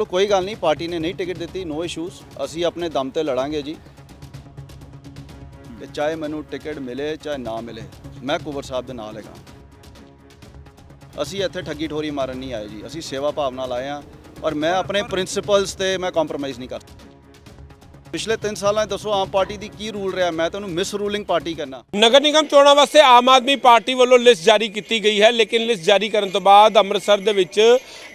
ਚਲੋ ਕੋਈ ਗੱਲ ਨਹੀਂ, ਪਾਰਟੀ ਨੇ ਨਹੀਂ ਟਿਕਟ ਦਿੱਤੀ ਨੋ ਇਸ਼ੂਜ਼ ਅਸੀਂ ਆਪਣੇ ਦਮ ਤੇ ਲੜਾਂਗੇ ਜੀ। ਤੇ ਚਾਹੇ ਮੈਨੂੰ ਟਿਕਟ ਮਿਲੇ ਚਾਹੇ ਨਾ ਮਿਲੇ, ਮੈਂ ਕੁਵਰ ਸਾਹਿਬ ਦੇ ਨਾਲ ਹੈਗਾ। ਅਸੀਂ ਇੱਥੇ ਠੱਗੀ ਠੋਰੀ ਮਾਰਨ ਨਹੀਂ ਆਏ ਜੀ, ਅਸੀਂ ਸੇਵਾ ਭਾਵਨਾ ਨਾਲ ਆਏ ਆ ਔਰ ਮੈਂ ਆਪਣੇ ਪ੍ਰਿੰਸੀਪਲਸ ਤੇ ਮੈਂ ਕੰਪਰੋਮਾਈਜ਼ ਨਹੀਂ ਕਰ ਪਿਛਲੇ 3 ਸਾਲਾਂ 'ਚ ਦੱਸੋ, ਆਮ ਪਾਰਟੀ ਦੀ ਕੀ ਰੂਲ ਰਿਹਾ? ਮੈਂ ਤੁਹਾਨੂੰ ਮਿਸ ਰੂਲਿੰਗ ਪਾਰਟੀ ਕਹਿੰਦਾ। ਨਗਰ ਨਿਗਮ ਚੋਣਾਂ ਵਾਸਤੇ ਆਮ ਆਦਮੀ ਪਾਰਟੀ ਵੱਲੋਂ ਲਿਸਟ ਜਾਰੀ ਕੀਤੀ ਗਈ ਹੈ, ਲੇਕਿਨ ਲਿਸਟ ਜਾਰੀ ਕਰਨ ਤੋਂ ਬਾਅਦ ਅੰਮ੍ਰਿਤਸਰ ਦੇ ਵਿੱਚ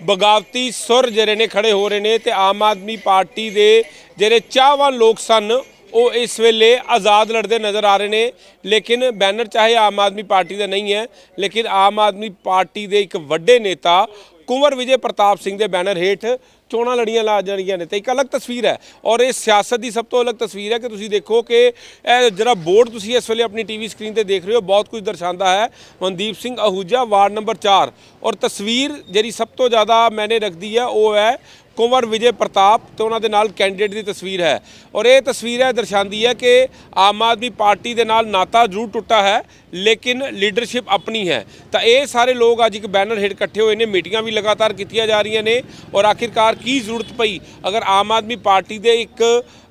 ਬਗਾਵਤੀ ਸੁਰ ਜਿਹੜੇ ਨੇ ਖੜੇ ਹੋ ਰਹੇ ਨੇ ਤੇ ਆਮ ਆਦਮੀ ਪਾਰਟੀ ਦੇ ਜਿਹੜੇ ਚਾਹਵਾਨ ਲੋਕ ਸਨ, ਉਹ ਇਸ ਵੇਲੇ ਆਜ਼ਾਦ ਲੜਦੇ ਨਜ਼ਰ ਆ ਰਹੇ ਨੇ। ਲੇਕਿਨ ਬੈਨਰ ਚਾਹੇ ਆਮ ਆਦਮੀ ਪਾਰਟੀ ਦਾ ਨਹੀਂ ਹੈ, ਲੇਕਿਨ ਆਮ ਆਦਮੀ ਪਾਰਟੀ ਦੇ ਇੱਕ ਵੱਡੇ ਨੇਤਾ ਕੁੰਵਰ ਵਿਜੇ ਪ੍ਰਤਾਪ ਸਿੰਘ ਦੇ ਬੈਨਰ ਹੇਠ ਚੋਣਾਂ ਲੜੀਆਂ ਲਾ ਜਾਣੀਆਂ ਨੇ ਤੇ ਇੱਕ ਅਲੱਗ ਤਸਵੀਰ ਹੈ। ਔਰ ਇਹ ਸਿਆਸਤ ਦੀ ਸਭ ਤੋਂ ਅਲੱਗ ਤਸਵੀਰ ਹੈ ਕਿ ਤੁਸੀਂ ਦੇਖੋ ਕਿ ਇਹ ਜਿਹੜਾ ਬੋਰਡ ਤੁਸੀਂ ਇਸ ਵੇਲੇ ਆਪਣੀ ਟੀਵੀ ਸਕਰੀਨ ਤੇ ਦੇਖ ਰਹੇ ਹੋ, ਬਹੁਤ ਕੁਝ ਦਰਸਾਉਂਦਾ ਹੈ। ਮਨਦੀਪ ਸਿੰਘ ਅਹੂਜਾ, ਵਾਰਡ ਨੰਬਰ 4 ਔਰ ਤਸਵੀਰ ਜਿਹੜੀ ਸਭ ਤੋਂ ਜ਼ਿਆਦਾ ਮੈਨੇ ਰੱਖਦੀ ਹੈ, ਉਹ ਹੈ ਕੁੰਵਰ ਵਿਜੇ ਪ੍ਰਤਾਪ ਤੇ ਉਹਨਾਂ ਦੇ ਨਾਲ ਕੈਂਡੀਡੇਟ ਦੀ ਤਸਵੀਰ ਹੈ। ਔਰ ਇਹ ਤਸਵੀਰ ਹੈ ਦਰਸਾਉਂਦੀ ਹੈ ਕਿ ਆਮ ਆਦਮੀ ਪਾਰਟੀ ਦੇ ਨਾਲ ਨਾਤਾ ਜ਼ਰੂਰ ਟੁੱਟਾ ਹੈ, ਲੇਕਿਨ ਲੀਡਰਸ਼ਿਪ ਆਪਣੀ ਹੈ। ਤਾਂ ਇਹ ਸਾਰੇ ਲੋਕ ਅੱਜ ਇੱਕ ਬੈਨਰ ਹੇਠ ਇਕੱਠੇ ਹੋਏ ਨੇ, ਮੀਟਿੰਗਾਂ ਵੀ ਲਗਾਤਾਰ ਕੀਤੀਆਂ ਜਾ ਰਹੀਆਂ ਨੇ ਔਰ ਆਖਿਰਕਾਰ ਕੀ ਜ਼ਰੂਰਤ ਪਈ? ਅਗਰ ਆਮ ਆਦਮੀ ਪਾਰਟੀ ਦੇ ਇੱਕ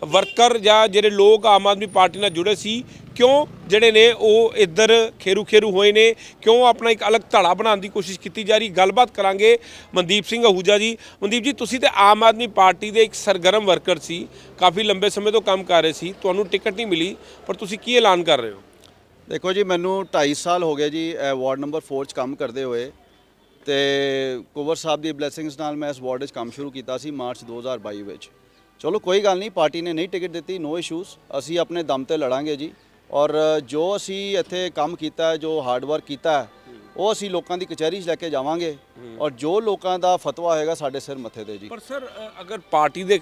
ਵਰਕਰ ਜਾਂ ਜਿਹੜੇ ਲੋਕ ਆਮ ਆਦਮੀ ਪਾਰਟੀ ਨਾਲ ਜੁੜੇ ਸੀ ਕਿਉਂ ਜਿਹੜੇ ਨੇ ਉਹ ਇੱਧਰ ਖੇਰੂ ਖੇਰੂ ਹੋਏ ਨੇ? ਕਿਉਂ ਆਪਣਾ ਇੱਕ ਅਲੱਗ ਧੜਾ ਬਣਾਉਣ ਦੀ ਕੋਸ਼ਿਸ਼ ਕੀਤੀ ਜਾ ਰਹੀ? ਗੱਲਬਾਤ ਕਰਾਂਗੇ ਮਨਦੀਪ ਸਿੰਘ ਅਹੂਜਾ ਜੀ। ਮਨਦੀਪ ਜੀ, ਤੁਸੀਂ ਤੇ ਆਮ ਆਦਮੀ ਪਾਰਟੀ ਦੇ ਇੱਕ ਸਰਗਰਮ ਵਰਕਰ ਸੀ, ਕਾਫੀ ਲੰਬੇ ਸਮੇਂ ਤੋਂ ਕੰਮ ਕਰ ਰਹੇ ਸੀ, ਤੁਹਾਨੂੰ ਟਿਕਟ ਨਹੀਂ ਮਿਲੀ, ਪਰ ਤੁਸੀਂ ਕੀ ਐਲਾਨ ਕਰ ਰਹੇ ਹੋ? ਦੇਖੋ ਜੀ, ਮੈਨੂੰ 2.5 ਸਾਲ ਹੋ ਗਏ ਜੀ ਵਾਰਡ ਨੰਬਰ 4 'ਚ ਕੰਮ ਕਰਦੇ ਹੋਏ ਤੇ ਕੁਵਰ ਸਾਹਿਬ ਦੀ ਬਲੇਸਿੰਗਸ ਨਾਲ ਮੈਂ ਇਸ ਵਾਰਡ ਵਿੱਚ ਕੰਮ ਸ਼ੁਰੂ ਕੀਤਾ ਸੀ ਮਾਰਚ 2022 ਵਿੱਚ। ਚਲੋ ਕੋਈ ਗੱਲ ਨਹੀਂ, ਪਾਰਟੀ ਨੇ ਨਹੀਂ ਟਿਕਟ ਦਿੱਤੀ ਨੋ ਇਸ਼ੂਜ਼ ਅਸੀਂ ਆਪਣੇ ਦਮ ਤੇ ਲੜਾਂਗੇ ਜੀ। ਔਰ ਜੋ ਅਸੀਂ ਇੱਥੇ ਕੰਮ ਕੀਤਾ ਜੋ ਹਾਰਡ ਵਰਕ ਕੀਤਾ ਉਹ ਅਸੀਂ ਲੋਕਾਂ ਦੀ ਕਚਹਿਰੀ 'ਚ ਲੈ ਕੇ ਜਾਵਾਂਗੇ। ਔਰ ਜੋ ਲੋਕਾਂ ਦਾ ਫਤਵਾ ਹੋਏਗਾ ਸਾਡੇ ਸਿਰ ਮੱਥੇ ਤੇ ਜੀ। ਪਰ ਸਰ ਅਗਰ ਪਾਰਟੀ ਦੇ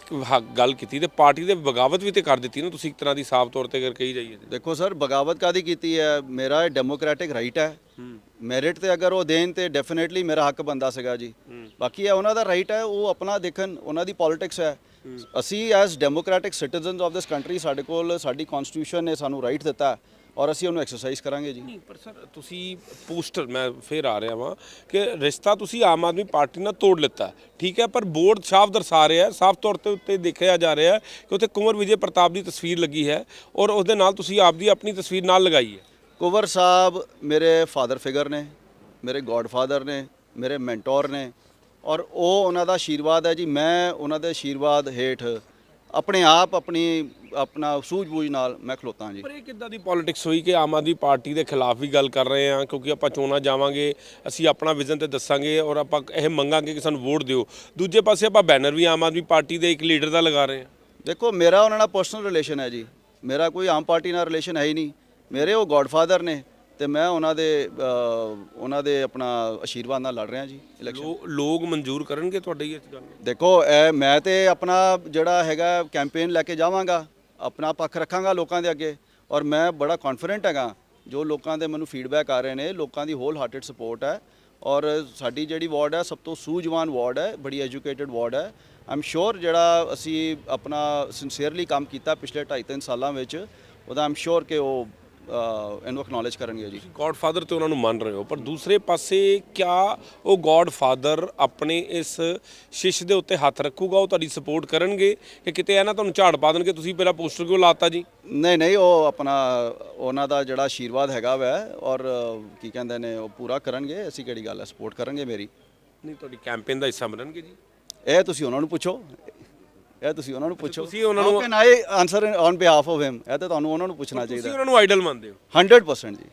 ਗੱਲ ਕੀਤੀ ਤੇ ਪਾਰਟੀ ਦੇ ਬਗਾਵਤ ਵੀ ਤੇ ਕਰ ਦਿੱਤੀ ਨਾ ਤੁਸੀਂ ਇੱਕ ਤਰ੍ਹਾਂ ਦੀ ਸਾਫ਼ ਤੌਰ ਤੇ ਅਗਰ ਕਹੀ ਜਾਈਏ। ਦੇਖੋ ਸਰ ਬਗਾਵਤ ਕਾਦੀ ਕੀਤੀ ਹੈ? ਮੇਰਾ ਡੈਮੋਕ੍ਰੈਟਿਕ ਰਾਈਟ ਹੈ। ਮੈਰਿਟ ਤੇ ਅਗਰ ਉਹ ਦੇਣ ਤੇ ਡੈਫੀਨੇਟਲੀ ਮੇਰਾ ਹੱਕ ਬੰਦਾ ਸੀਗਾ ਜੀ। ਬਾਕੀ ਇਹ ਉਹਨਾਂ ਦਾ ਰਾਈਟ ਹੈ ਉਹ ਆਪਣਾ ਦੇਖਣ ਉਹਨਾਂ ਦੀ ਪੋਲਿਟਿਕਸ ਹੈ। ਅਸੀਂ as democratic citizens of this country ਸਾਡੇ ਕੋਲ ਸਾਡੀ ਕਨਸਟੀਟਿਊਸ਼ਨ ਨੇ ਸਾਨੂੰ ਰਾਈਟ ਦਿੱਤਾ ਔਰ ਅਸੀਂ ਉਹਨੂੰ ਐਕਸਰਸਾਈਜ਼ ਕਰਾਂਗੇ ਜੀ। ਨਹੀਂ ਪਰ ਸਰ ਤੁਸੀਂ ਪੋਸਟਰ ਮੈਂ ਫੇਰ ਆ ਰਿਹਾ ਵਾਂ ਕਿ ਰਿਸ਼ਤਾ ਤੁਸੀਂ ਆਮ ਆਦਮੀ ਪਾਰਟੀ ਨਾਲ ਤੋੜ ਲਿੱਤਾ। ਠੀਕ ਹੈ ਪਰ ਬੋਰਡ ਸਾਫ਼ ਦਰਸਾ ਰਿਹਾ ਹੈ ਸਾਫ਼ ਤੌਰ ਤੇ ਉੱਤੇ ਦੇਖਿਆ ਜਾ ਰਿਹਾ ਹੈ ਕਿ ਉੱਥੇ ਕੁੰਵਰ ਵਿਜੇ ਪ੍ਰਤਾਪ ਦੀ ਤਸਵੀਰ ਲੱਗੀ ਹੈ ਔਰ ਉਸ ਦੇ ਨਾਲ ਤੁਸੀਂ ਆਪਦੀ ਆਪਣੀ ਤਸਵੀਰ ਨਾਲ ਲਗਾਈ ਹੈ। ਕੁਵਰ ਸਾਹਿਬ ਮੇਰੇ ਫਾਦਰ ਫਿਗਰ ਨੇ ਮੇਰੇ ਗੋਡਫਾਦਰ ਨੇ ਮੇਰੇ ਮੈਂਟੋਰ ਨੇ ਔਰ ਉਹ ਉਹਨਾਂ ਦਾ ਆਸ਼ੀਰਵਾਦ ਹੈ ਜੀ। ਮੈਂ ਉਹਨਾਂ ਦੇ ਆਸ਼ੀਰਵਾਦ ਹੇਠ ਆਪਣੇ ਆਪ ਆਪਣੀ ਆਪਣਾ ਸੂਝ-ਬੂਝ ਨਾਲ ਮੈਂ ਖਲੋਤਾ ਜੀ। ਪਰ ਇਹ ਕਿੱਦਾਂ ਦੀ ਪੋਲਿਟਿਕਸ ਹੋਈ ਕਿ ਆਮ ਆਦਮੀ ਪਾਰਟੀ ਦੇ ਖਿਲਾਫ ਵੀ ਗੱਲ ਕਰ ਰਹੇ ਹਾਂ? ਕਿਉਂਕਿ ਆਪਾਂ ਚੋਣਾਂ ਜਾਵਾਂਗੇ ਅਸੀਂ ਆਪਣਾ ਵਿਜ਼ਨ ਤੇ ਦੱਸਾਂਗੇ ਔਰ ਆਪਾਂ ਇਹ ਮੰਗਾਂਗੇ ਕਿ ਸਾਨੂੰ ਵੋਟ ਦਿਓ। ਦੂਜੇ ਪਾਸੇ ਆਪਾਂ ਬੈਨਰ ਵੀ ਆਮ ਆਦਮੀ ਪਾਰਟੀ ਦੇ ਇੱਕ ਲੀਡਰ ਦਾ ਲਗਾ ਰਹੇ ਹਾਂ। ਦੇਖੋ ਮੇਰਾ ਉਹਨਾਂ ਨਾਲ ਪਰਸਨਲ ਰਿਲੇਸ਼ਨ ਹੈ ਜੀ। ਮੇਰਾ ਕੋਈ ਆਮ ਪਾਰਟੀ ਨਾਲ ਰਿਲੇਸ਼ਨ ਹੈ ਹੀ ਨਹੀਂ। ਮੇਰੇ ਉਹ ਗੋਡਫਾਦਰ ਨੇ ਤੇ ਮੈਂ ਉਹਨਾਂ ਦੇ ਅ, ਉਹਨਾਂ ਦੇ ਆਪਣਾ ਆਸ਼ੀਰਵਾਦ ਨਾਲ ਲੜ ਰਿਹਾ ਜੀ ਇਲੈਕਸ਼ਨ ਲੋ- ਲੋਕ ਮਨਜ਼ੂਰ ਕਰਨਗੇ ਤੁਹਾਡੇ ਇਸ ਗੱਲ ਨੂੰ? ਦੇਖੋ ਇਹ ਮੈਂ ਤੇ ਆਪਣਾ ਜਿਹੜਾ ਹੈਗਾ ਕੈਂਪੇਨ ਲੈ ਕੇ ਜਾਵਾਂਗਾ ਆਪਣਾ ਪੱਖ ਰੱਖਾਂਗਾ ਲੋਕਾਂ ਦੇ ਅੱਗੇ ਔਰ ਮੈਂ ਬੜਾ ਕੌਨਫੀਡੈਂਟ ਹੈਗਾ ਜੋ ਲੋਕਾਂ ਦੇ ਮੈਨੂੰ ਫੀਡਬੈਕ ਆ ਰਹੇ ਨੇ ਲੋਕਾਂ ਦੀ ਹੋਲ ਹਾਰਟਡ ਸਪੋਰਟ ਹੈ ਔਰ ਸਾਡੀ ਜਿਹੜੀ ਵਾਰਡ ਹੈ ਸਭ ਤੋਂ ਸੂਝਵਾਨ ਵਾਰਡ ਹੈ ਬੜੀ ਐਜੂਕੇਟਿਡ ਵਾਰਡ ਹੈ। ਆਮ ਸ਼ੋਰ ਜਿਹੜਾ ਅਸੀਂ ਆਪਣਾ ਸਿੰਸੀਅਰਲੀ ਕੰਮ ਕੀਤਾ ਪਿਛਲੇ 2.5 ਸਾਲਾਂ ਵਿੱਚ ਉਹਦਾ ਆਮ ਸ਼ੋਰ ਕਿ ਉਹ ਇਹਨੂੰ ਐਕਨੋਲਜ ਕਰਨਗੇ ਜੀ। ਗੋਡਫਾਦਰ ਤੇ ਉਹਨਾਂ ਨੂੰ ਮੰਨ ਰਹੇ ਹੋ ਪਰ ਦੂਸਰੇ ਪਾਸੇ ਕਿਆ ਉਹ ਗੋਡਫਾਦਰ ਆਪਣੇ ਇਸ ਸ਼ਿਸ਼ ਦੇ ਉੱਤੇ ਹੱਥ ਰੱਖੂਗਾ ਉਹ ਤੁਹਾਡੀ ਸਪੋਰਟ ਕਰਨਗੇ ਕਿ ਕਿਤੇ ਇਹ ਨਾ ਤੁਹਾਨੂੰ ਝਾੜ ਪਾ ਦੇਣਗੇ ਤੁਸੀਂ ਪਹਿਲਾਂ ਪੋਸਟਰ ਕਿਉਂ ਲਾਤਾ ਜੀ? ਨਹੀਂ ਨਹੀਂ ਉਹ ਆਪਣਾ ਉਹਨਾਂ ਦਾ ਜਿਹੜਾ ਆਸ਼ੀਰਵਾਦ ਹੈਗਾ ਵੈ ਔਰ ਕੀ ਕਹਿੰਦੇ ਨੇ ਉਹ ਪੂਰਾ ਕਰਨਗੇ ਅਸੀਂ ਕਿਹੜੀ ਗੱਲ ਹੈ ਸਪੋਰਟ ਕਰਨਗੇ ਮੇਰੀ। ਨਹੀਂ ਤੁਹਾਡੀ ਕੈਂਪੇਨ ਦਾ ਹਿੱਸਾ ਬਣਨਗੇ ਜੀ। ਇਹ ਤੁਸੀਂ ਉਹਨਾਂ ਨੂੰ ਪੁੱਛੋ ਇਹ ਤੁਸੀਂ ਉਹਨਾਂ ਨੂੰ ਪੁੱਛੋ। ਤੁਸੀਂ ਉਹਨਾਂ ਨੂੰ- can I answer on behalf of him ਇਹ ਤਾਂ ਤੁਹਾਨੂੰ ਉਹਨਾਂ ਨੂੰ ਪੁੱਛਣਾ ਤੁਸੀਂ ਚਾਹੀਦਾ। ਉਹਨਾਂ ਨੂੰ ਆਈਡਲ ਮੰਨਦੇ ਹੋ? 100% ਜੀ।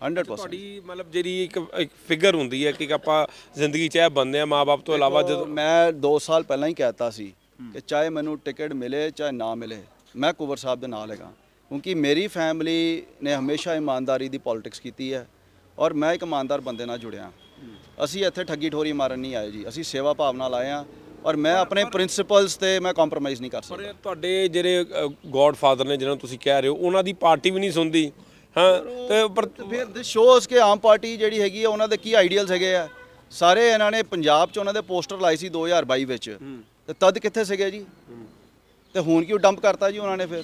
100% ਤੁਹਾਡੀ ਮਤਲਬ ਜਿਹੜੀ ਇੱਕ ਇੱਕ ਫਿਗਰ ਹੁੰਦੀ ਹੈ ਕਿ ਆਪਾਂ ਜ਼ਿੰਦਗੀ 'ਚ ਇਹ ਬੰਦੇ ਆ ਮਾਪੇ ਤੋਂ ਇਲਾਵਾ ਜਦੋਂ ਮੈਂ 2 ਸਾਲ ਪਹਿਲਾਂ ਹੀ ਕਹਿਤਾ ਸੀ ਕਿ ਚਾਹੇ ਮੈਨੂੰ ਟਿਕਟ ਮਿਲੇ ਚਾਹੇ ਨਾ ਮਿਲੇ ਮੈਂ ਕੁਵਰ ਸਾਹਿਬ ਦੇ ਨਾਲ ਹੈਗਾ। ਕਿਉਂਕਿ ਮੇਰੀ ਫੈਮਿਲੀ ਨੇ ਹਮੇਸ਼ਾ ਇਮਾਨਦਾਰੀ ਦੀ ਪੋਲਿਟਿਕਸ ਕੀਤੀ ਹੈ ਔਰ ਮੈਂ ਇੱਕ ਇਮਾਨਦਾਰ ਬੰਦੇ ਨਾਲ ਜੁੜਿਆ। ਅਸੀਂ ਇੱਥੇ ਠੱਗੀ ਠੋਰੀ ਮਾਰਨ ਨਹੀਂ ਆਏ ਜੀ। ਅਸੀਂ ਸੇਵਾ ਭਾਵਨਾ ਨਾਲ ਆਏ ਹਾਂ ਔਰ ਮੈਂ ਆਪਣੇ ਪ੍ਰਿੰਸੀਪਲਸ ਤੇ ਮੈਂ ਕੰਪਰੋਮਾਈਜ਼ ਨਹੀਂ ਕਰ ਪਰ ਸਕਦਾ। ਇਹ ਤੁਹਾਡੇ ਜਿਹੜੇ ਗੋਡਫਾਦਰ ਨੇ ਜਿਹਨਾਂ ਨੂੰ ਤੁਸੀਂ ਕਹਿ ਰਹੇ ਹੋ ਉਹਨਾਂ ਦੀ ਪਾਰਟੀ ਵੀ ਨਹੀਂ ਸੁਣਦੀ ਹਾਂ ਤੇ ਪਰ ਫਿਰ ਦਿਸ ਸ਼ੋਜ਼ ਕਿ ਆਮ ਪਾਰਟੀ ਜਿਹੜੀ ਹੈਗੀ ਆ ਉਹਨਾਂ ਦੇ ਕੀ ਆਈਡੀਅਲਸ ਹੈਗੇ ਆ? ਸਾਰੇ ਇਹਨਾਂ ਨੇ ਪੰਜਾਬ 'ਚ ਉਹਨਾਂ ਦੇ ਪੋਸਟਰ ਲਾਏ ਸੀ 2022 ਵਿੱਚ। ਤੇ ਤਦ ਕਿੱਥੇ ਸੀਗੇ ਜੀ? ਤੇ ਹੁਣ ਕਿਉਂ ਡੰਪ ਕਰਤਾ ਜੀ ਉਹਨਾਂ ਨੇ ਫਿਰ?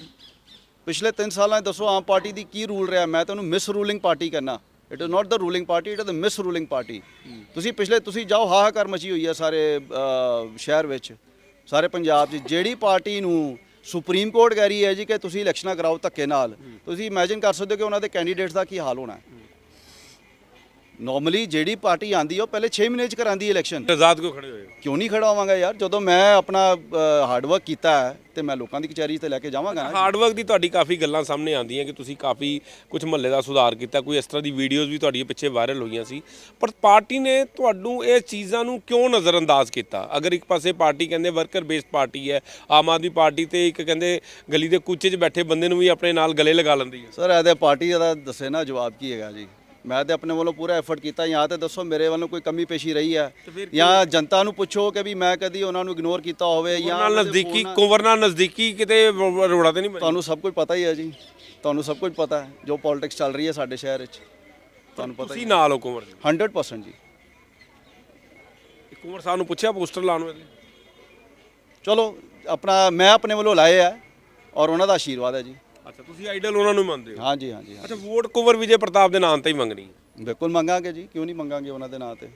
ਪਿਛਲੇ 3 ਸਾਲਾਂ 'ਚ ਦੱਸੋ ਆਮ ਪਾਰਟੀ ਦੀ ਕੀ ਰੂਲ ਰਿਹਾ? ਮੈਂ ਤੁਹਾਨੂੰ ਮਿਸ ਰੂਲਿੰਗ ਪਾਰਟੀ ਕਹਿੰਦਾ। It is not the ruling party it is the misruling party ਤੁਸੀਂ ਪਿਛਲੇ, ਤੁਸੀਂ ਜਾਓ, ਹਾਹਾਕਾਰ ਮਚੀ ਹੋਈ ਹੈ ਸਾਰੇ ਸ਼ਹਿਰ ਵਿੱਚ। ਸਾਰੇ ਪੰਜਾਬ 'ਚ ਜਿਹੜੀ ਪਾਰਟੀ ਨੂੰ ਸੁਪਰੀਮ ਕੋਰਟ ਕਹਿ ਰਹੀ ਹੈ ਜੀ ਕਿ ਤੁਸੀਂ ਇਲੈਕਸ਼ਨਾਂ ਕਰਾਓ ਧੱਕੇ ਨਾਲ, ਤੁਸੀਂ ਇਮੇਜਿਨ ਕਰ ਸਕਦੇ ਹੋ ਕਿ ਉਹਨਾਂ ਦੇ ਕੈਂਡੀਡੇਟਸ ਦਾ ਕੀ ਹਾਲ ਹੋਣਾ ਹੈ। ਨਾਰਮਲੀ ਜਿਹੜੀ ਪਾਰਟੀ ਆਂਦੀ ਉਹ ਪਹਿਲੇ 6 ਮਹੀਨੇ 'ਚ ਕਰਾਂਦੀ ਇਲੈਕਸ਼ਨ ਆਜ਼ਾਦ ਕਿਉਂ ਖੜੇ ਹੋਏ? ਕਿਉਂ ਨਹੀਂ ਖੜਾ ਹੋਵਾਂਗਾ ਯਾਰ? ਜਦੋਂ ਮੈਂ ਆਪਣਾ ਹਾਰਡ ਵਰਕ ਕੀਤਾ ਹੈ ਤੇ ਮੈਂ ਲੋਕਾਂ ਦੀ ਕਚਹਿਰੀ ਤੇ ਲੈ ਕੇ ਜਾਵਾਂਗਾ ਹਾਰਡ ਵਰਕ ਦੀ ਤੁਹਾਡੀ ਕਾਫੀ ਗੱਲਾਂ ਸਾਹਮਣੇ ਆਉਂਦੀਆਂ ਕਿ ਤੁਸੀਂ ਕਾਫੀ ਕੁਝ ਮਹੱਲੇ ਦਾ ਸੁਧਾਰ ਕੀਤਾ ਕੋਈ ਇਸ ਤਰ੍ਹਾਂ ਦੀ ਵੀਡੀਓਜ਼ ਵੀ ਤੁਹਾਡੀਆਂ ਪਿੱਛੇ ਵਾਇਰਲ ਹੋਈਆਂ ਸੀ। ਪਰ ਪਾਰਟੀ ਨੇ ਤੁਹਾਨੂੰ ਇਹ ਚੀਜ਼ਾਂ ਨੂੰ ਕਿਉਂ ਨਜ਼ਰਅੰਦਾਜ਼ ਕੀਤਾ? ਅਗਰ ਇੱਕ ਪਾਸੇ ਪਾਰਟੀ ਕਹਿੰਦੇ ਵਰਕਰ ਬੇਸਡ ਪਾਰਟੀ ਹੈ ਆਮ ਆਦਮੀ ਪਾਰਟੀ ਤੇ ਇੱਕ ਕਹਿੰਦੇ ਗਲੀ ਦੇ ਕੂਚੇ 'ਚ ਬੈਠੇ ਬੰਦੇ ਨੂੰ ਵੀ ਆਪਣੇ ਨਾਲ ਗਲੇ ਲਗਾ ਲੈਂਦੀ ਹੈ। ਸਰ ਇਹਦੇ ਪਾਰਟੀ ਦਾ ਦੱਸੇ ਨਾ ਜਵਾਬ ਕੀ ਹੈਗਾ ਜੀ? ਮੈਂ ਤੇ ਆਪਣੇ ਵੱਲੋਂ ਪੂਰਾ ਐਫਰਟ ਕੀਤਾ ਜਾਂ ਤੇ ਦੱਸੋ ਮੇਰੇ ਵੱਲੋਂ ਕੋਈ ਕਮੀ ਪੇਸ਼ੀ ਰਹੀ ਹੈ? ਜਾਂ ਜਨਤਾ ਨੂੰ ਪੁੱਛੋ ਕਿ ਵੀ ਮੈਂ ਕਦੀ ਉਹਨਾਂ ਨੂੰ ਇਗਨੋਰ ਕੀਤਾ ਹੋਵੇ ਜਾਂ ਨਜ਼ਦੀਕੀ ਫੋਨ- ਕੁੰਵਰ ਨਾਲ ਨਜ਼ਦੀਕੀ ਕਿਤੇ ਰੋੜਾ ਤੇ ਨਹੀਂ? ਤੁਹਾਨੂੰ ਸਭ ਕੁਝ ਪਤਾ ਹੀ ਹੈ ਜੀ। ਤੁਹਾਨੂੰ ਸਭ ਕੁਝ ਪਤਾ ਹੈ ਜੋ ਪੋਲਿਟਿਕਸ ਚੱਲ ਰਹੀ ਹੈ ਸਾਡੇ ਸ਼ਹਿਰ ਵਿੱਚ। ਤੁਹਾਨੂੰ ਪਤਾ ਤੁਸੀਂ ਨਾਲ ਹੋ ਕੁੰਵਰ ਜੀ? 100% ਜੀ। ਕੁੰਵਰ ਸਾਹਿਬ ਨੂੰ ਪੁੱਛਿਆ ਪੋਸਟਰ ਲਾਉਣ ਵੇਲੇ? ਚਲੋ ਆਪਣਾ ਮੈਂ ਆਪਣੇ ਵੱਲੋਂ ਲਾਏ ਆ ਔਰ ਉਹਨਾਂ ਦਾ ਆਸ਼ੀਰਵਾਦ ਹੈ ਜੀ। ਅੱਛਾ ਤੁਸੀਂ ਆਈਡਲ ਉਹਨਾਂ ਨੂੰ ਮੰਨਦੇ ਹੋ? ਹਾਂਜੀ ਹਾਂਜੀ ਹਾਂਜੀ। ਅੱਛਾ ਵੋਟ ਕੁੰਵਰ ਵਿਜੇ ਪ੍ਰਤਾਪ ਦੇ ਨਾਂ ਤੇ ਹੀ ਮੰਗਣੀ ਹੈ। ਬਿਲਕੁਲ ਮੰਗਾਂਗੇ ਜੀ ਕਿਉਂ ਨਹੀਂ ਮੰਗਾਂਗੇ ਉਹਨਾਂ ਦੇ ਨਾਂ ਤੇ?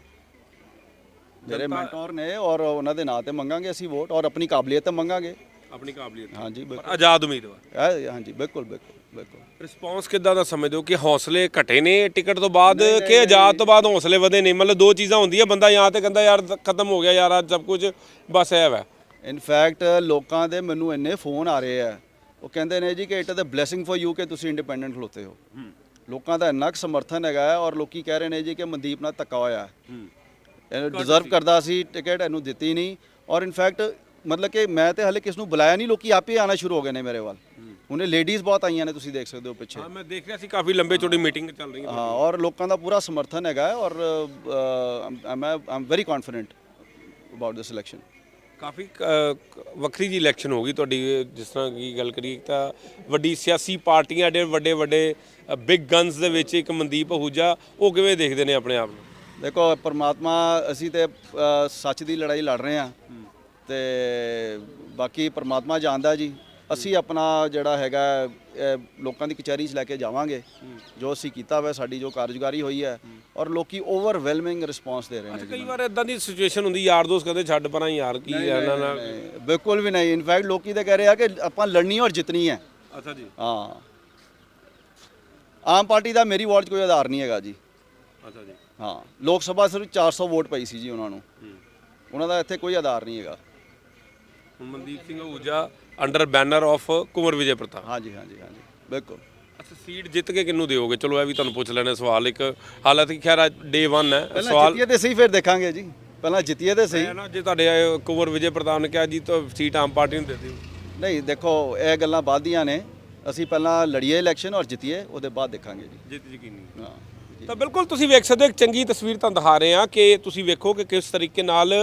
ਮੇਰੇ ਮੈਂਟੋਰ ਨੇ ਔਰ ਉਹਨਾਂ ਦੇ ਨਾਂ ਤੇ ਮੰਗਾਂਗੇ ਅਸੀਂ ਵੋਟ ਔਰ ਆਪਣੀ ਕਾਬਲੀਅਤ ਤੇ ਮੰਗਾਂਗੇ। ਆਪਣੀ ਕਾਬਲੀਅਤ ਹਾਂਜੀ ਬਿਲਕੁਲ। ਪਰ ਆਜ਼ਾਦ ਉਮੀਦਵਾਰ। ਇਹ- ਹਾਂਜੀ ਬਿਲਕੁਲ ਬਿਲਕੁਲ ਬਿਲਕੁਲ। ਰਿਸਪੌਂਸ ਕਿੱਦਾਂ ਦਾ ਸਮਝਦੇ ਹੋ ਕਿ ਹੌਸਲੇ ਘਟੇ ਨੇ ਟਿਕਟ ਤੋਂ ਬਾਅਦ ਕਿ ਆਜ਼ਾਦ ਤੋਂ ਬਾਅਦ ਹੌਸਲੇ ਵਧੇ ਨੇ? ਮਤਲਬ ਦੋ ਚੀਜ਼ਾਂ ਹੁੰਦੀਆਂ ਬੰਦਾ ਜਾਂ ਤੇ ਕਹਿੰਦਾ ਯਾਰ ਖਤਮ ਹੋ ਗਿਆ ਯਾਰ ਅੱਜ ਸਭ ਕੁਝ ਬਸ ਇਹ ਵਾ। ਇਨਫੈਕਟ ਲੋਕਾਂ ਦੇ ਮੈਨੂੰ ਇੰਨੇ ਫੋਨ ਆ ਰਹੇ ਆ ਉਹ ਕਹਿੰਦੇ ਨੇ ਜੀ ਕਿ it is a blessing for you ਕਿ ਤੁਸੀਂ ਇੰਡੀਪੈਂਡੈਂਟ ਖਲੋਤੇ ਹੋ। ਲੋਕਾਂ ਦਾ ਇੰਨਾ ਕੁ ਸਮਰਥਨ ਹੈਗਾ ਔਰ ਲੋਕੀ ਕਹਿ ਰਹੇ ਨੇ ਜੀ ਕਿ ਮਨਦੀਪ ਨਾਲ ਧੱਕਾ ਹੋਇਆ। ਹੈ। ਇਹਨੂੰ ਡਿਜ਼ਰਵ ਕਰਦਾ ਸੀ ਟਿਕਟ ਇਹਨੂੰ ਦਿੱਤੀ ਨਹੀਂ। ਔਰ ਇਨਫੈਕਟ ਮਤਲਬ ਕਿ ਮੈਂ ਤੇ ਹਲੇ ਕਿਸ ਨੂੰ ਬੁਲਾਇਆ ਨਹੀਂ ਲੋਕੀ ਆਪੇ ਆਣਾ ਸ਼ੁਰੂ ਹੋ ਗਏ ਨੇ ਮੇਰੇ ਵੱਲ। ਉਹਨੇ ਲੇਡੀਜ਼ ਬਹੁਤ ਆਈਆਂ ਨੇ ਤੁਸੀਂ ਦੇਖ ਸਕਦੇ ਹੋ ਪਿੱਛੇ। ਹਾਂ ਮੈਂ ਦੇਖ ਰਿਹਾ ਸੀ ਕਾਫੀ ਲੰਬੇ ਚੌੜੀ ਮੀਟਿੰਗ ਚੱਲ ਰਹੀ ਹੈ। ਹਾਂ ਔਰ ਲੋਕਾਂ ਦਾ ਪੂਰਾ ਸਮਰਥਨ ਹੈਗਾ ਔਰ ਮੈਂ am very confident about this election ਕਾਫੀ ਅ, ਵੱਖਰੀ ਜੀ ਇਲੈਕਸ਼ਨ ਹੋ ਗਈ ਤੁਹਾਡੀ ਜਿਸ ਤਰ੍ਹਾਂ ਕੀ ਗੱਲ ਕਰੀਏ ਤਾਂ ਵੱਡੀ ਸਿਆਸੀ ਪਾਰਟੀਆਂ ਦੇ ਵੱਡੇ ਵੱਡੇ ਬਿਗ ਗਨਸ ਦੇ ਵਿੱਚ ਇੱਕ ਮਨਦੀਪ ਅਹੂਜਾ ਉਹ ਕਿਵੇਂ ਦੇਖਦੇ ਨੇ ਆਪਣੇ ਆਪ ਨੂੰ? ਦੇਖੋ ਪਰਮਾਤਮਾ ਅਸੀਂ ਤੇ ਸੱਚ ਦੀ ਲੜਾਈ ਲੜ ਰਹੇ ਹਾਂ। ਤੇ ਬਾਕੀ ਪਰਮਾਤਮਾ ਜਾਣਦਾ ਜੀ। ਅਸੀਂ ਆਪਣਾ ਜਿਹੜਾ ਹੈਗਾ ਲੋਕਾਂ ਦੀ ਕਚਹਿਰੀ 'ਚ ਲੈ ਕੇ ਜਾਵਾਂਗੇ। ਜੋ ਅਸੀਂ ਕੀਤਾ ਹੋਇਆ ਸਾਡੀ ਜੋ ਕਾਰਜਕਾਰੀ ਹੋਈ ਹੈ ਔਰ ਲੋਕੀ ਓਵਰਵੈਲਮਿੰਗ ਰਿਸਪਾਂਸ ਦੇ ਰਹੇ ਨੇ ਕਈ ਵਾਰ ਇਦਾਂ ਦੀ ਸਿਚੁਏਸ਼ਨ ਹੁੰਦੀ ਯਾਰ ਦੋਸਤ ਕਹਿੰਦੇ ਛੱਡ ਪਰਾਂ ਯਾਰ ਕੀ ਹੈ ਨਾਲ ਨਹੀਂ, ਬਿਲਕੁਲ ਵੀ ਨਹੀਂ। ਇਨਫੈਕਟ ਲੋਕੀ ਤਾਂ ਕਹਿ ਰਹੇ ਆ ਕਿ ਆਪਾਂ ਲੜਨੀ ਔਰ ਜਿੱਤਣੀ ਹੈ। ਅੱਛਾ ਜੀ। ਹਾਂ। ਆਮ ਪਾਰਟੀ ਦਾ ਮੇਰੀ ਵਾਰਡ 'ਚ ਕੋਈ ਆਧਾਰ ਨਹੀਂ ਹੈਗਾ ਜੀ। ਅੱਛਾ ਜੀ। ਹਾਂ। ਲੋਕ ਸਭਾ ਸਿਰਫ 400 ਵੋਟ ਪਈ ਸੀ ਜੀ ਉਹਨਾਂ ਨੂੰ। ਉਹਨਾਂ ਦਾ ਇੱਥੇ ਕੋਈ ਆਧਾਰ ਨਹੀਂ ਹੈਗਾ। Mandeep Singh Ahuja under banner of Kunwar Vijay Pratap. ਹਾਂਜੀ ਹਾਂਜੀ ਹਾਂਜੀ। ਬਿਲਕੁਲ। ਅੱਛਾ ਸੀਟ ਜਿੱਤ ਕੇ ਕਿੰਨੂੰ ਦਿਓਗੇ? ਚਲੋ ਇਹ ਵੀ ਤੁਹਾਨੂੰ ਪੁੱਛ ਲੈਣਾ ਸਵਾਲ ਇੱਕ। ਹਾਲਾਂਕਿ ਖੈਰ ਡੇ 1 ਹੈ। ਪਹਿਲਾਂ ਸਵਾਲ ਜਿੱਤੀਏ ਤੇ ਸਹੀ ਫਿਰ ਦੇਖਾਂਗੇ ਜੀ। ਪਹਿਲਾਂ ਜਿੱਤੀਏ ਤੇ ਸਹੀ। ਹੈ ਨਾ ਜੇ ਤੁਹਾਡੇ ਇਹ ਕੁੰਵਰ ਵਿਜੇ ਪ੍ਰਤਾਪ ਨੇ ਕਿਹਾ ਜੀ ਤਾਂ ਸੀਟ ਆਮ ਪਾਰਟੀ ਨੂੰ ਦੇ ਦਿਓ। ਨਹੀਂ ਦੇਖੋ ਇਹ ਗੱਲਾਂ ਬਾਅਦ ਦੀਆਂ ਨੇ। ਅਸੀਂ ਪਹਿਲਾਂ ਲੜੀਏ ਇਲੈਕਸ਼ਨ ਔਰ ਜਿੱਤੀਏ ਉਹਦੇ ਬਾਅਦ ਦੇਖਾਂਗੇ ਜੀ। ਜਿੱਤ ਯਕੀਨੀ ਹਾਂ। ਤਾਂ ਬਿਲਕੁਲ ਤੁਸੀਂ ਵੇਖ ਸਕਦੇ ਹੋ ਇੱਕ ਚੰਗੀ ਤਸਵੀਰ ਤੁਹਾਨੂੰ ਦਿਖਾ ਰਹੇ ਹਾਂ ਕਿ ਤੁਸੀਂ ਵੇਖੋ ਕਿ ਕਿਸ ਤਰੀਕੇ ਨਾਲ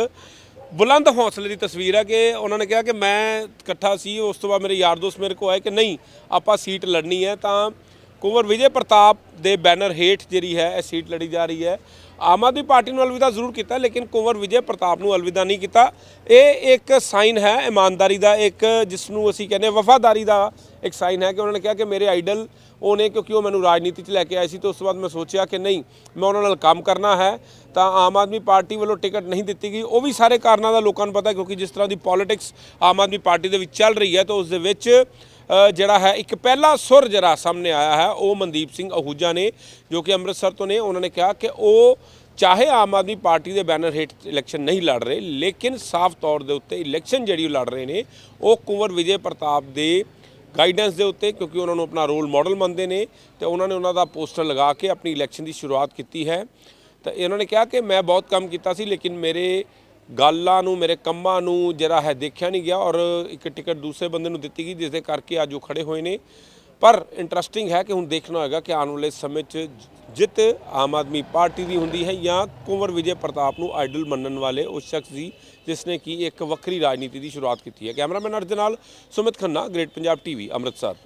ਬੁਲੰਦ ਹੌਸਲੇ ਦੀ ਤਸਵੀਰ ਹੈ ਕਿ ਉਹਨਾਂ ਨੇ ਕਿਹਾ ਕਿ ਮੈਂ ਇਕੱਠਾ ਸੀ, ਉਸ ਤੋਂ ਬਾਅਦ ਮੇਰੇ ਯਾਰ ਦੋਸਤ ਮੇਰੇ ਕੋਲ ਆਏ ਕਿ ਨਹੀਂ, ਆਪਾਂ ਸੀਟ ਲੜਨੀ ਹੈ ਤਾਂ ਕੁੰਵਰ ਵਿਜੇ ਪ੍ਰਤਾਪ ਦੇ ਬੈਨਰ ਹੇਠ ਜਿਹੜੀ ਹੈ, ਇਹ ਸੀਟ ਲੜੀ ਜਾ ਰਹੀ ਹੈ। ਆਮ ਆਦਮੀ ਪਾਰਟੀ ਨੂੰ ਅਲਵਿਦਾ ਜ਼ਰੂਰ ਕੀਤਾ, ਲੇਕਿਨ ਕੁੰਵਰ ਵਿਜੇ ਪ੍ਰਤਾਪ ਨੂੰ ਅਲਵਿਦਾ ਨਹੀਂ ਕੀਤਾ। ਇਹ ਇੱਕ ਸਾਈਨ ਹੈ, ਇਮਾਨਦਾਰੀ ਦਾ ਇੱਕ ਜਿਸ ਨੂੰ ਅਸੀਂ ਕਹਿੰਦੇ ਵਫਾਦਾਰੀ ਦਾ ਇੱਕ ਸਾਈਨ ਹੈ ਕਿ ਉਹਨਾਂ ਨੇ ਕਿਹਾ ਕਿ ਮੇਰੇ ਆਈਡਲ ਉਹ ਨੇ ਕਿਉਂਕਿ ਉਹ ਮੈਨੂੰ ਰਾਜਨੀਤੀ 'ਚ ਲੈ ਕੇ ਆਏ ਸੀ, ਤੇ ਉਸ ਤੋਂ ਬਾਅਦ ਮੈਂ ਸੋਚਿਆ ਕਿ ਨਹੀਂ, ਮੈਂ ਉਹਨਾਂ ਨਾਲ ਕੰਮ ਕਰਨਾ ਹੈ। ਤਾਂ ਆਮ ਆਦਮੀ ਪਾਰਟੀ ਵੱਲੋਂ ਟਿਕਟ ਨਹੀਂ ਦਿੱਤੀ ਗਈ। ਉਹ ਵੀ ਸਾਰੇ ਕਾਰਨਾਂ ਦਾ ਲੋਕਾਂ ਨੂੰ ਪਤਾ ਕਿਉਂਕਿ ਜਿਸ ਤਰ੍ਹਾਂ ਦੀ ਪੋਲਿਟਿਕਸ ਆਮ ਆਦਮੀ ਪਾਰਟੀ ਦੇ ਵਿੱਚ ਚੱਲ ਰਹੀ ਹੈ, ਤਾਂ ਉਸ ਦੇ ਵਿੱਚ ਜਿਹੜਾ ਹੈ, ਇੱਕ ਪਹਿਲਾ ਸੁਰ ਜਿਹੜਾ ਸਾਹਮਣੇ ਆਇਆ ਹੈ, ਉਹ ਮਨਦੀਪ ਸਿੰਘ ਅਹੂਜਾ ਨੇ, ਜੋ ਕਿ ਅੰਮ੍ਰਿਤਸਰ ਤੋਂ ਨੇ। ਉਹਨਾਂ ਨੇ ਕਿਹਾ ਕਿ ਉਹ ਚਾਹੇ ਆਮ ਆਦਮੀ ਪਾਰਟੀ ਦੇ ਬੈਨਰ ਹੇਠ ਇਲੈਕਸ਼ਨ ਨਹੀਂ ਲੜ ਰਹੇ, ਲੇਕਿਨ ਸਾਫ਼ ਤੌਰ ਦੇ ਉੱਤੇ ਇਲੈਕਸ਼ਨ ਜਿਹੜੀ ਉਹ ਲੜ ਰਹੇ ਨੇ, ਉਹ ਕੁੰਵਰ ਵਿਜੇ ਪ੍ਰਤਾਪ ਦੇ ਗਾਈਡੈਂਸ ਦੇ ਉੱਤੇ, ਕਿਉਂਕਿ ਉਹਨਾਂ ਨੂੰ ਆਪਣਾ ਰੋਲ ਮਾਡਲ ਮੰਨਦੇ ਨੇ, ਤੇ ਉਹਨਾਂ ਨੇ ਉਹਨਾਂ ਦਾ ਪੋਸਟਰ ਲਗਾ ਕੇ ਆਪਣੀ ਇਲੈਕਸ਼ਨ ਦੀ ਸ਼ੁਰੂਆਤ ਕੀਤੀ ਹੈ। ਤਾਂ ਇਹਨਾਂ ਨੇ ਕਿਹਾ ਕਿ ਮੈਂ ਬਹੁਤ ਕੰਮ ਕੀਤਾ ਸੀ, ਲੇਕਿਨ ਮੇਰੇ ਗੱਲਾਂ ਨੂੰ, ਮੇਰੇ ਕੰਮਾਂ ਨੂੰ ਜਿਹੜਾ ਹੈ ਦੇਖਿਆ ਨਹੀਂ ਗਿਆ ਔਰ ਇੱਕ ਟਿਕਟ ਦੂਸਰੇ ਬੰਦੇ ਨੂੰ ਦਿੱਤੀ ਗਈ, ਜਿਸ ਦੇ ਕਰਕੇ ਅੱਜ ਉਹ ਖੜੇ ਹੋਏ ਨੇ। ਪਰ ਇੰਟਰਸਟਿੰਗ ਹੈ ਕਿ ਹੁਣ ਦੇਖਣਾ ਹੋਏਗਾ ਕਿ ਆਉਣ ਵਾਲੇ ਸਮੇਂ 'ਚ ਜਿੱਤ ਆਮ ਆਦਮੀ ਪਾਰਟੀ ਦੀ ਹੁੰਦੀ ਹੈ ਜਾਂ ਕੁੰਵਰ ਵਿਜੇ ਪ੍ਰਤਾਪ ਨੂੰ ਆਈਡਲ ਮੰਨਣ ਵਾਲੇ ਉਸ ਸ਼ਖਸ ਦੀ, ਜਿਸ ਨੇ ਕਿ ਇੱਕ ਵੱਖਰੀ ਰਾਜਨੀਤੀ ਦੀ ਸ਼ੁਰੂਆਤ ਕੀਤੀ ਹੈ। ਕੈਮਰਾਮੈਨ ਅਰਜ ਨਾਲ ਸੁਮਿਤ ਖੰਨਾ, ਗ੍ਰੇਟ ਪੰਜਾਬ ਟੀਵੀ, ਅੰਮ੍ਰਿਤਸਰ।